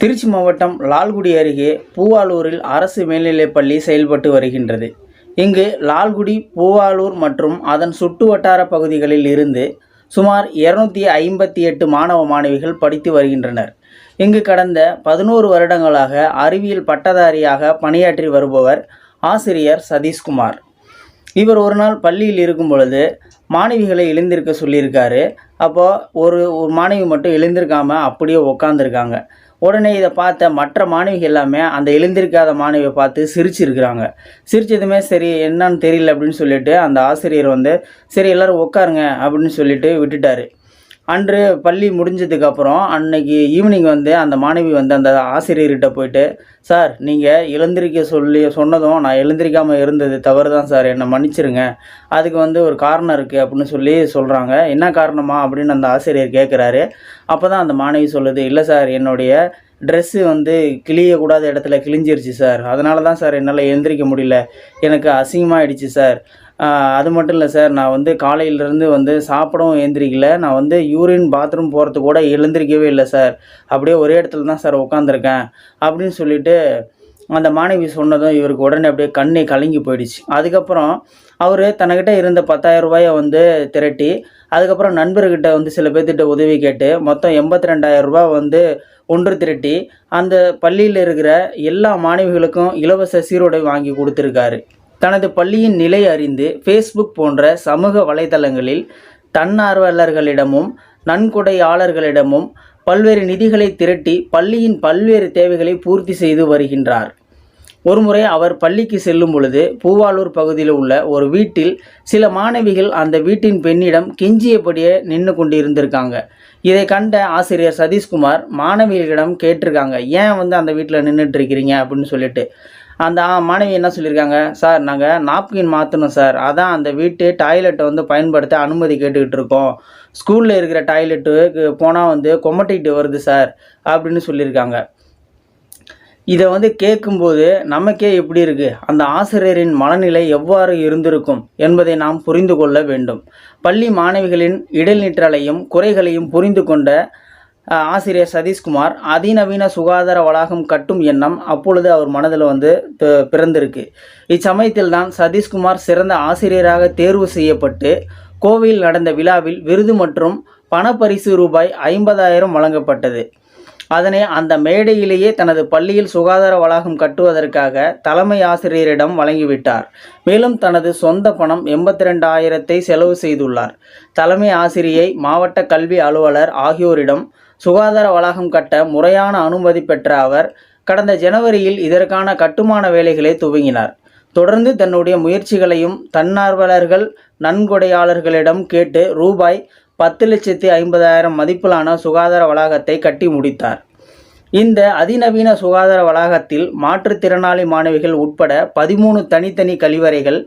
திருச்சி மாவட்டம் லால்குடி அருகே பூவாலூரில் அரசு மேல்நிலைப்பள்ளி செயல்பட்டு வருகின்றது. இங்கு லால்குடி பூவாலூர் மற்றும் அதன் சுற்று வட்டார பகுதிகளில் இருந்து சுமார் இருநூத்தி ஐம்பத்தி எட்டு மாணவ மாணவிகள் படித்து வருகின்றனர். இங்கு கடந்த பதினோரு வருடங்களாக அறிவியல் பட்டதாரியாக பணியாற்றி வருபவர் ஆசிரியர் சதீஷ்குமார். இவர் ஒரு நாள் பள்ளியில் இருக்கும் பொழுது மாணவிகளை எழுந்திருக்க சொல்லியிருக்காரு. அப்போ ஒரு ஒரு மாணவி மட்டும் எழுந்திருக்காமல் அப்படியே உக்காந்துருக்காங்க. உடனே இதை பார்த்த மற்ற மாணவிகள் எல்லாமே அந்த எழுந்திருக்காத மாணவியை பார்த்து சிரிச்சிருக்கிறாங்க. சிரிச்சதுமே சரி என்னன்னு தெரியல அப்படின்னு சொல்லிட்டு அந்த ஆசிரியர் வந்து சரி எல்லாரும் உட்காருங்க அப்படின்னு சொல்லிட்டு விட்டுட்டாரு. அன்று பள்ளி முடிஞ்சதுக்கு அப்புறம் அன்னைக்கு ஈவினிங் வந்து அந்த மாணவி வந்து அந்த ஆசிரியர்கிட்ட போயிட்டு சார் நீங்கள் எழுந்திரிக்க சொல்லி சொன்னதும் நான் எழுந்திரிக்காமல் இருந்தது தவறு தான் சார். என்னை மன்னிச்சிருங்க. அதுக்கு வந்து ஒரு காரணம் இருக்குது அப்படின்னு சொல்லி சொல்கிறாங்க என்ன காரணமா? அப்படின்னு அந்த ஆசிரியர் கேட்குறாரு அப்போ தான் அந்த மாணவி சொல்லுது இல்லை சார் என்னுடைய ட்ரெஸ்ஸு வந்து கிழியக்கூடாத இடத்துல கிழிஞ்சிருச்சு சார் அதனால தான் சார் என்னால் எழுந்திரிக்க முடியல. எனக்கு அசிங்கமாகிடுச்சு சார் அது மட்டும் இல்லை சார் நான் வந்து காலையிலேருந்து வந்து சாப்பிடவும் எழுந்திரிக்கல நான் வந்து யூரின் பாத்ரூம் போகிறதுக்கு கூட எழுந்திரிக்கவே இல்லை சார் அப்படியே ஒரே இடத்துல தான் சார் உட்காந்துருக்கேன் அப்படின்னு சொல்லிட்டு அந்த மாணவி சொன்னதும் இவருக்கு உடனே அப்படியே கண்ணே கலங்கி போயிடுச்சு. அதுக்கப்புறம் அவர் தனக்கிட்ட இருந்த பத்தாயிரம் ரூபாயை வந்து திரட்டி அதுக்கப்புறம் நண்பர்கிட்ட வந்து சில பேர்த்திட்ட உதவி கேட்டு மொத்தம் எண்பத்தி ரெண்டாயிரம் ரூபாய் வந்து ஒன்று திரட்டி அந்த பள்ளியில் இருக்கிற எல்லா மாணவிகளுக்கும் இலவச சீருடை வாங்கி கொடுத்துருக்காரு. தனது பள்ளியின் நிலை அறிந்து ஃபேஸ்புக் போன்ற சமூக வலைதளங்களில் தன்னார்வலர்களிடமும் நன்கொடையாளர்களிடமும் பல்வேறு நிதிகளை திரட்டி பள்ளியின் பல்வேறு தேவைகளை பூர்த்தி செய்து வருகின்றார். ஒருமுறை அவர் பள்ளிக்கு செல்லும் பொழுது பூவாலூர் பகுதியில் உள்ள ஒரு வீட்டில் சில மாணவிகள் அந்த வீட்டின் பெண்ணிடம் கெஞ்சியபடியே நின்று கொண்டு இருந்திருக்காங்க இதை கண்ட ஆசிரியர் சதீஷ்குமார் மாணவிகளிடம் கேட்டிருக்காங்க ஏன் வந்து அந்த வீட்டில் நின்றுட்டு இருக்கிறீங்க அப்படின்னு சொல்லிட்டு. அந்த மாணவி என்ன சொல்லியிருக்காங்க சார் நாங்கள் நாப்கின் மாற்றணும் சார். அதான் அந்த வீட்டு டாய்லெட்டை வந்து பயன்படுத்த அனுமதி கேட்டுக்கிட்டு இருக்கோம். ஸ்கூலில் இருக்கிற டாய்லெட்டுக்கு போனால் வந்து கொமட்டிக்கிட்டு வருது சார். அப்படின்னு சொல்லியிருக்காங்க. இதை வந்து கேட்கும்போது நமக்கே எப்படி இருக்கு? அந்த ஆசிரியரின் மனநிலை எவ்வாறு இருந்திருக்கும் என்பதை நாம் புரிந்து கொள்ள வேண்டும். பள்ளி மாணவிகளின் இடைநிற்றலையும் குறைகளையும் புரிந்து கொண்ட ஆசிரியர் சதீஷ்குமார் அதிநவீன சுகாதார வளாகம் கட்டும் எண்ணம் அப்பொழுது அவர் மனதில் வந்து பிறந்திருக்கு. இச்சமயத்தில் தான் சதீஷ்குமார் சிறந்த ஆசிரியராக தேர்வு செய்யப்பட்டு கோவையில் நடந்த விழாவில் விருது மற்றும் பணப்பரிசு ரூபாய் ஐம்பதாயிரம் வழங்கப்பட்டது. அதனை அந்த மேடையிலேயே தனது பள்ளியில் சுகாதார வளாகம் கட்டுவதற்காக தலைமை ஆசிரியரிடம் வழங்கிவிட்டார். மேலும் தனது சொந்த பணம் எண்பத்தி ரெண்டாயிரத்தை செலவு செய்துள்ளார். தலைமை ஆசிரியை மாவட்ட கல்வி அலுவலர் ஆகியோரிடம் சுகாதார வளாகம் கட்ட முறையான அனுமதி பெற்ற அவர் கடந்த ஜனவரியில் இதற்கான கட்டுமான வேலைகளை துவங்கினார். தொடர்ந்து தன்னுடைய முயற்சிகளையும் தன்னார்வலர்கள் நன்கொடையாளர்களிடம் கேட்டு ரூபாய் பத்து லட்சத்தி ஐம்பதாயிரம் மதிப்பிலான சுகாதார வளாகத்தை கட்டி முடித்தார். இந்த அதிநவீன சுகாதார வளாகத்தில் மாற்றுத்திறனாளி மாணவிகள் உட்பட பதிமூணு தனித்தனி கழிவறைகள்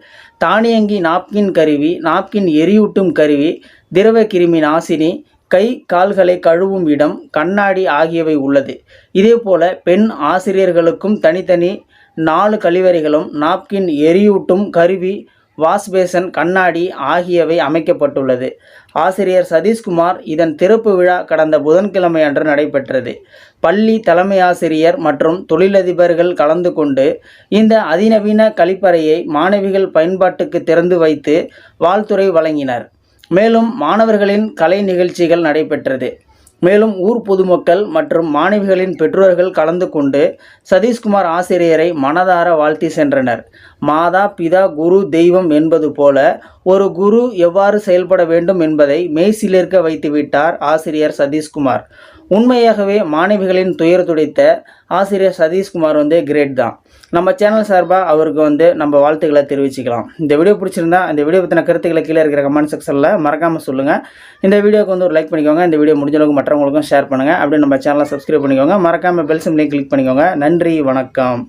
தானியங்கி நாப்கின் கருவி நாப்கின் எரியூட்டும் கருவி திரவ கிருமி நாசினி கை கால்களை கழுவும் இடம் கண்ணாடி ஆகியவை உள்ளது. இதேபோல பெண் ஆசிரியர்களுக்கும் தனித்தனி நாலு கழிவறைகளும் நாப்கின் எரியூட்டும் கருவி வாஷ்பேசன் கண்ணாடி ஆகியவை அமைக்கப்பட்டுள்ளது. ஆசிரியர் சதீஷ்குமார் இதன் திறப்பு விழா கடந்த புதன்கிழமை அன்று நடைபெற்றது. பள்ளி தலைமை ஆசிரியர் மற்றும் தொழிலதிபர்கள் கலந்து கொண்டு இந்த அதிநவீன கழிப்பறையை மாணவிகள் பயன்பாட்டுக்கு திறந்து வைத்து வாழ்த்துறை வழங்கினர். மேலும் மாணவர்களின் கலை நிகழ்ச்சிகள் நடைபெற்றது. மேலும் ஊர் பொதுமக்கள் மற்றும் மாணவிகளின் பெற்றோர்கள் கலந்து கொண்டு சதீஷ்குமார் ஆசிரியரை மனதார வாழ்த்தி சென்றனர். மாதா பிதா குரு தெய்வம் என்பது போல ஒரு குரு எவ்வாறு செயல்பட வேண்டும் என்பதை மெய்சிலிருக்க வைத்துவிட்டார் ஆசிரியர் சதீஷ்குமார். உண்மையாகவே மாணவிகளின் துயர் துடைத்த ஆசிரியர் சதீஷ்குமார் வந்து கிரேட் தான். நம்ம சேனல் சார்பாக அவருக்கு வந்து நம்ம வாழ்த்துக்களை தெரிவிச்சுக்கலாம். இந்த வீடியோ பிடிச்சிருந்தா இந்த வீடியோ பற்றின கருத்துக்களை கீழே இருக்கிற கமெண்ட் செக்ஷனில் மறக்காமல் சொல்லுங்கள் இந்த வீடியோக்கு வந்து ஒரு லைக் பண்ணிக்கோங்க. இந்த வீடியோ முடிஞ்சளவுக்கு மற்றவங்களுக்கும் ஷேர் பண்ணுங்கள் அப்படியே நம்ம சேனலை சப்ஸ்கிரைப் பண்ணிக்கோங்க. மறக்காமல் பெல் சிம்லையும் கிளிக் பண்ணிக்கோங்க. நன்றி வணக்கம்.